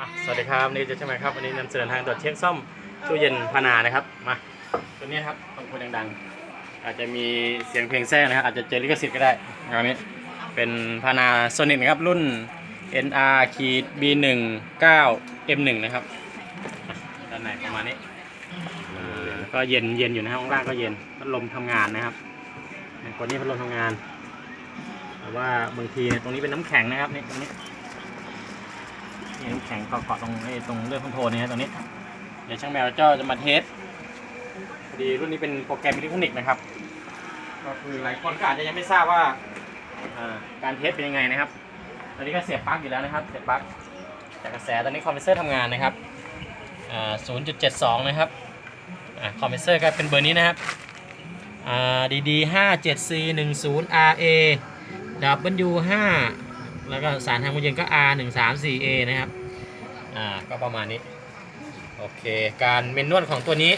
อะสวัสดีครับนี่จะใช่ไหมครับวันนี้นำเสนอทางตรวจเช็คซ่อมตู้เย็นพานานะครับมาตัวนี้ครับต้องพูดดังๆ อาจจะมีเสียงเพลงแทรกนะครับอาจจะเจอลิขสิทธิ์ก็ได้อันนี้เป็นพานาโซนิกนะครับรุ่น NR ขีด B1 9 M1 นะครับด้านในประมาณนี้ก็เย็นเย็นอยู่นะครับข้างล่างก็เย็นพัดลมทำงานนะครับตัวนี้พัดลมทำงานแต่ว่าบางทีเนี่ยตรงนี้เป็นน้ำแข็งนะครับนี่ตรงนี้ นี่น้ำแข็งเกาะๆตรงไอ้ตรงเรื่องคอนโทรลเนี่ยตรงนี้ เดี๋ยวช่างแมวเจ้าจะมาเทสพอดีรุ่นนี้เป็นโปรแกรมอิเล็กทรอนิกส์นะครับ ก็คือหลายคนก็อาจจะยังไม่ทราบว่าอ่าการเทสเป็นยังไงนะครับ ตอนนี้ก็เสียบปลั๊กอยู่แล้วนะครับ เสียบปลั๊กจากกระแสตอนนี้คอมเพรสเซอร์ทำงานนะครับอ่า0.72 นะครับอ่าคอมเพรสเซอร์ก็เป็นเบอร์นี้นะครับอ่า DD 57C 10 RA W 5 แล้วก็สารทางความเย็นก็ R 1 3 4 A นะครับ อ่า ก็ประมาณนี้ โอเค การเมนนวลของตัวนี้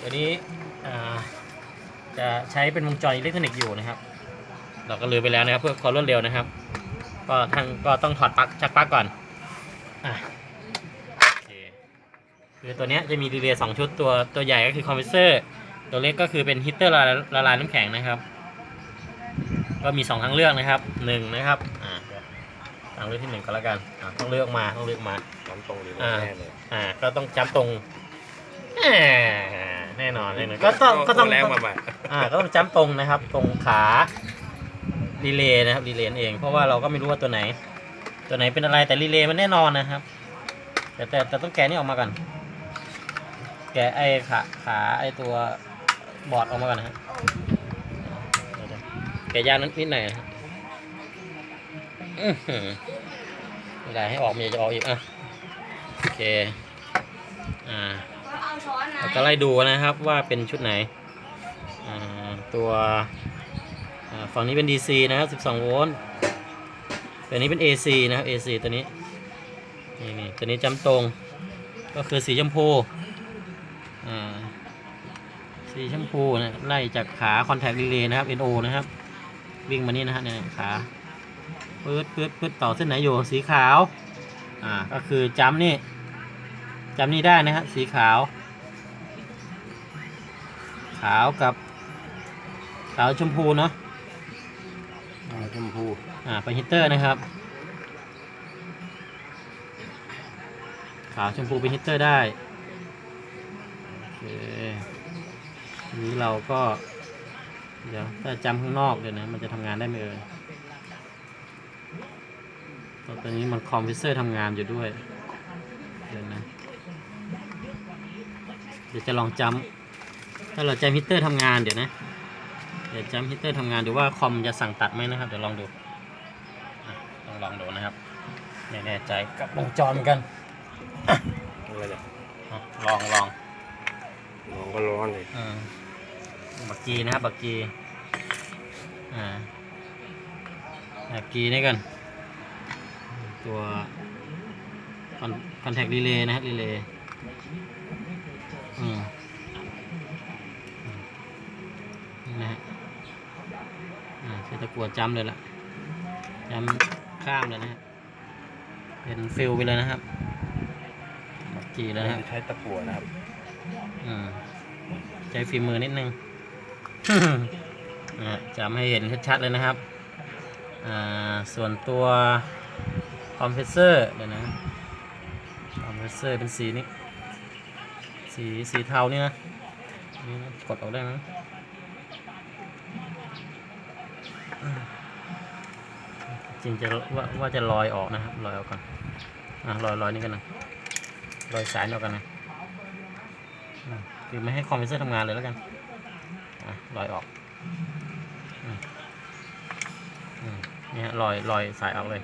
ตัวนี้ อ่า จะใช้เป็นวงจรอิเล็กทรอนิกส์อยู่นะครับ เราก็ลืมไปแล้วนะครับ เพื่อความรวดเร็วนะครับ ก็ทางก็ต้องถอดปลั๊กชักปลั๊กก่อน อ่าคือตัวเนี้ยจะมีดีเลย์สองชุดตัวตัวใหญ่ก็คือคอมเพรสเซอร์ ตัวเล็กก็คือเป็นฮีตเตอร์ละลายละลายน้ำแข็งนะครับ ก็มีสองทางเลือกนะครับหนึ่งนะครับ ทางเลือกที่หนึ่งก็แล้วกันอ่าต้องเลือกมาต้องเลือกมา น้ำตรงดีอ่า แน่เลย อ่า ก็ต้องจำตรงแหม่แน่นอนแน่นอนก็ต้องก็ต้อง แรงมาบ่าอ่าก็ต้องจำตรงนะครับ ตรงขารีเลย์นะครับรีเลย์นั่นเอง เพราะว่าเราก็ไม่รู้ว่าตัวไหน ตัวไหนเป็นอะไรแต่รีเลย์มันแน่นอนนะครับ แต่แต่แต่ต้องแกะนี่ออกมาก่อนแกะไอ้ขาขาไอ้ตัวบอร์ดออกมาก่อนนะฮะเดี๋ยวๆแกะยางนิดนิดหน่อยนะฮะอื้อหือ ไม่ได้ให้ออกมันจะออกอีกอะโอเค อ่าเอาช้อนนะเราก็ไล่ดูนะครับว่าเป็นชุดไหน อ่า ตัวอ่าฝั่งนี้เป็น DC นะครับ12 โวลต์ตัวนี้เป็น AC นะครับ AC ตัวนี้ นี่นี่ตัวนี้จำตรง ก็คือสีชมพู อ่า สีชมพูนะ ไล่จากขา Contact Relay นะครับ NO นะครับ วิ่งมานี่นะฮะเนี่ยขา ปื๊ดปื๊ดปื๊ดต่อเส้นไหนอยู่สีขาว อ่า ก็คือจำนี่จำนี่ได้นะฮะสีขาว ขาวกับ ขาวชมพูเนาะชมพู อ่าเป็นฮีตเตอร์นะครับ ขาวชมพูเป็นฮีตเตอร์ได้ โอเคทีนี้เราก็ เดี๋ยวถ้าจำข้างนอกเดี๋ยวนะ มันจะทำงานได้ไหมเอ่ย ตอนนี้มันคอมพิวเซอร์ทำงานอยู่ด้วยเดี๋ยวนะเดี๋ยวจะลองจำถ้าเราจำฮีตเตอร์ทำงานเดี๋ยวนะ เดี๋ยวจำฮีตเตอร์ทำงานดูว่าคอมจะสั่งตัดไหมนะครับ เดี๋ยวลองดูอะลองลองดูนะครับไม่แน่ใจกับวงจรเหมือนกันอะไรเนี่ยอะลองลองน้องก็ร้อนเลยอ่าบักกีนะครับบักกี อ่าบักกีนี่กัน ตัวคอนแทครีเลย์นะครับรีเลย์อืมอืมนี่นะฮะอ่าใช้ตะกั่วจำเลยล่ะจำข้ามเลยนะฮะเป็นฟิลไปเลยนะครับบักกีแล้วนะครับใช้ตะกั่วนะครับอืมใช้ฝีมือนิดนึงอะจำให้เห็นชัดๆเลยนะครับอ่าส่วนตัว คอมเพรสเซอร์เดี๋ยวนะคอมเพรสเซอร์เป็นสีนี้สีสีเทานี่นะนี่นะกดออกได้ไหมอืมจริงจะว่าว่าจะลอยออกนะครับลอยออกก่อนอะลอยลอยนี่กันนะลอยสายออกกันนะคือไม่ให้คอมเพรสเซอร์ทำงานเลยแล้วกันอะลอยออกอือืมนี่ฮะลอยลอยสายออกเลย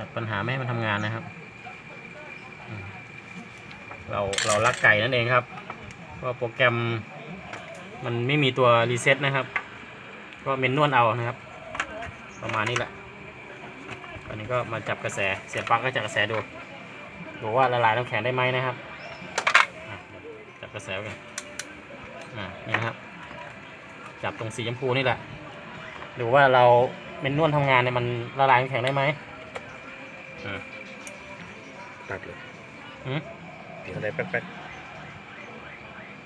ตัดปัญหาไม่ให้มันทำงานนะครับ เราเราลักไก่นั่นเองครับก็โปรแกรมมันไม่มีตัวรีเซ็ตนะครับ ก็เมนนวลเอานะครับ ประมาณนี้แหละตอนนี้ก็มาจับกระแสเสียบปลั๊กก็จับกระแสดูดูว่าละลายน้ำแข็งได้ไหมนะครับจับกระแสกันอ่านี่นะครับ จับตรงสีชมพูนี่แหละดูว่าเราเมนนวลทำงานเนี่ยมันละลายน้ำแข็งได้ไหม ตัดเลยหืมเสียงอะไรแป๊ก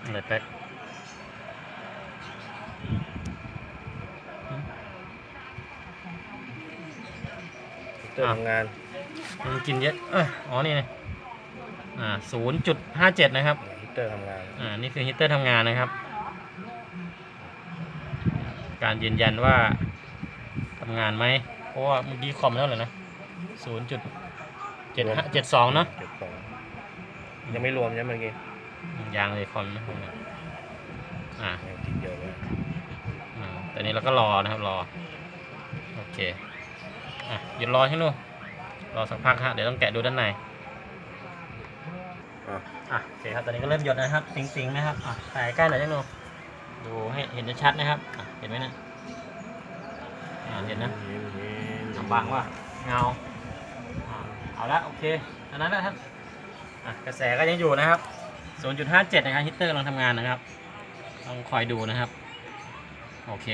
อะไรแป๊กๆเตอร์ทำงานมันกินเยอะเอยอ๋อ นี่ไงอ่าศูนย์จุดห้าเจ็ดนะครับฮีตเตอร์ทำงาน อ่า นี่คือฮีตเตอร์ทำงานนะครับ การยืนยันว่าทำงานไหม เพราะว่าเมื่อกี้คอมเท่าไหร่นะ ศูนย์จุดเจ็ดเจ็ดสองเนาะเจ็ดสองยังไม่รวมใช่ไหมเมื่อกี้ยางเลยคอมนะอ่ายังติดเยอะเลยอ่าแต่นี้เราก็รอนะครับรอ โอเค อะหยุดรอใช่ไหมรอสักพักฮะเดี๋ยวต้องแกะดูด้านในอะอะโอเคครับตอนนี้ก็เริ่มหยดนะครับติงๆนะครับอะถ่ายใกล้หน่อยจังหนูดูให้เห็นชัดๆนะครับอะเห็นไหมนะอ่าเห็นนะเห็นเห็นทำบางว่าเงาอ่า เอาละโอเคอันนั้นนะครับอะกระแสก็ยังอยู่นะครับ 0.57 นะครับฮิตเตอร์กำลังทำงานนะครับต้องคอยดูนะครับ โอเค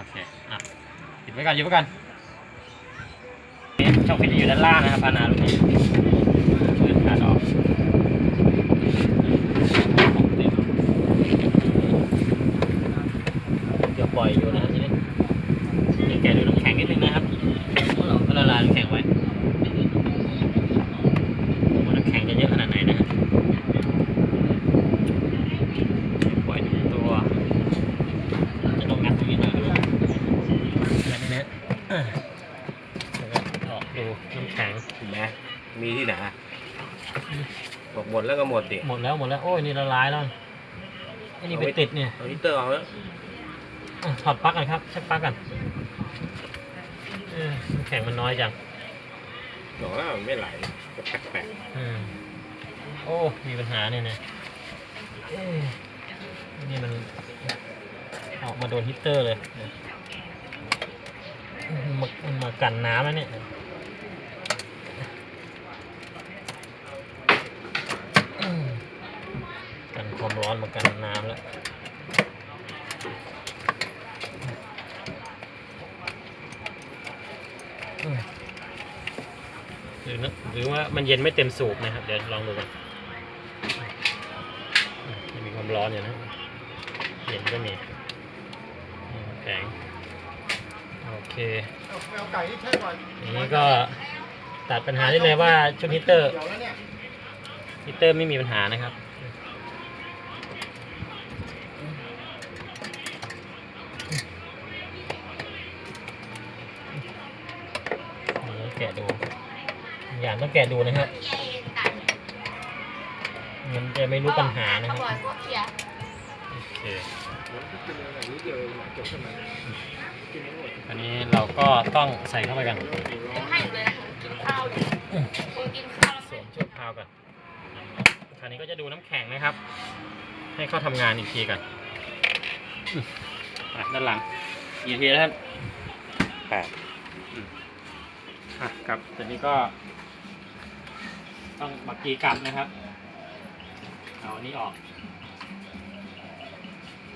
โอเคอะปิดไว้ก่อนหยุดไว้ก่อนนี่ช่องฟิตจะอยู่ด้านล่างนะครับพานาลูกนี้เลื่อนขาดออกเดี๋ยวปล่อยอยู่นะทีนี้เดี๋ยวแกะดูน้ำแข็งนิดนึงนะครับ เราก็ละลายน้ำแข็งไว้ว่าน้ำแข็งจะเยอะขนาดไหนนะฮะปล่อยทั้งตัว จะต้องงัดตรงนี้หน่อยดูงัดนี่นะ อะแล้วก็ออกดูน้ำแข็งเห็นไหมมีที่ไหนบอกหมดแล้วก็หมดดิหมดแล้วหมดแล้วโอ้ยนี่ละลายแล้วไอ้นี่ไปติดเนี่ยเอาฮีตเตอร์เอาแล้วอะถอดปลั๊กกันครับเช็คปลั๊กกันเออน้ำแข็งมันน้อยจังบอกว่ามันไม่ไหลแปลกอืมโอ้มีปัญหาเนี่ยนะเอ๊ะนี่มันออกมาโดนฮีตเตอร์เลย มันมามันมากันน้ำแล้วเนี่ยกันความร้อนมากันน้ำแล้วหรือนะหรือว่ามันเย็นไม่เต็มสูบนะครับ เดี๋ยวลองดูกันมันมีความร้อนอยู่นะ เย็นก็มี เคอย่างนี้ก็ตัดปัญหาได้เลยว่าชุดฮีตเตอร์ฮีตเตอร์ไม่มีปัญหานะครับนี่แกะดูอย่างต้องแกะดูนะครับมันจะไม่รู้ปัญหานะครับบ่อยพวกเขียโอเค อันนี้เราก็ต้องใส่เข้าไปกันถึงให้เลยนะกินข้าวอยู่คุณกินข้าวแล้วสวมชั่วคราวกันคราวนี้ก็จะดูน้ำแข็งนะครับ ให้เขาทำงานอีกทีกันอืมอะด้านหลังอีกทีแล้วท่านๆแปลกอะครับตอนนี้ก็ ต้องบักกีกลับนะครับ เอาอันนี้ออก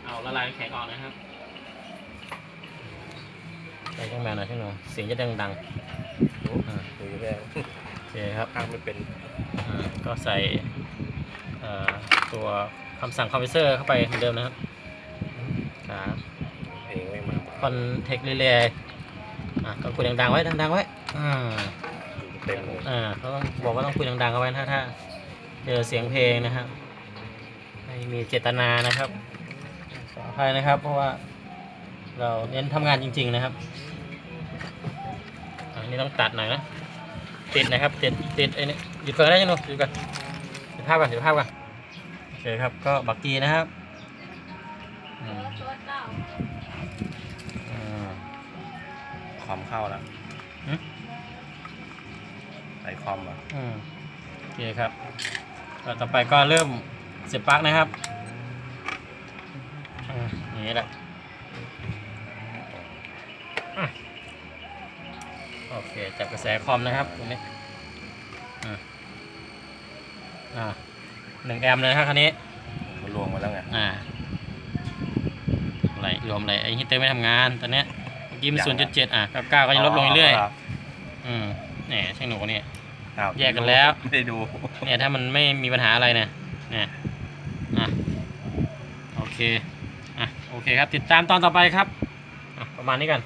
เอาละลายน้ำแข็งออกนะครับ ใส่เครื่องแมวหน่อยพี่หนูเสียงจะดังดังๆอ่าดูแค่โอเคครับข้างไม่เป็นอ่าก็ใส่เอ่อตัวคำสั่งคอมเพรสเซอร์เข้าไปเหมือนเดิมนะครับครับเองไม่มาคอนเทคเรย์อะก็คุยดังๆไว้ดังๆไว้อ่าเต็มเลยอ่าเขาต้องบอกว่าต้องคุยดังๆเอาไว้ถ้าถ้าเจอเสียงเพลงนะครับไม่มีเจตนานะครับขออภัยนะครับ เพราะว่าเราเน้นทำงานจริง ๆนะครับอั นนี้ต้องตัดหน่อยนะติดนะครับติดติดไอ้นี่หยุดเปิดได้ยังหนูหยุดก่อนหยุดภาพก่อนหยุดภาพก่อนโอเคครับก็บักกีนะครับอืมตัวเก้าอ่าคอมเข้าแล้วหึใส่คอมเหรอะอืมโอเคครับก็ต่อไปก็เริ่มเสียบปลั๊กนะครับอืมอย่างนี้แหละอะ โอเค จับกระแสคอมนะครับตรงนี้อ่าอ่าหนึ่งแอมป์เลยนะครับคันนี้มันรวมมาแล้วไงอ่าอะไรรวมอะไรไอ้ฮิตเตอร์ไม่ทำงานตอนเนี้ยเมื่อกี้มันยัศูนงย์นะจุดเจ็ดอะเก้าเก้าก็จะลดลงเรื่อยครับๆอืมเนี่ยช่างหนูนี่อ้าวแยกกันแล้วไม่ได้ดูเนี่ยถ้ามันไม่มีปัญหาอะไรเนี่ยเนี่ยอะโอเคอะโอเคครับติดตามตอนต่อไปครับอะประมาณนี้กัน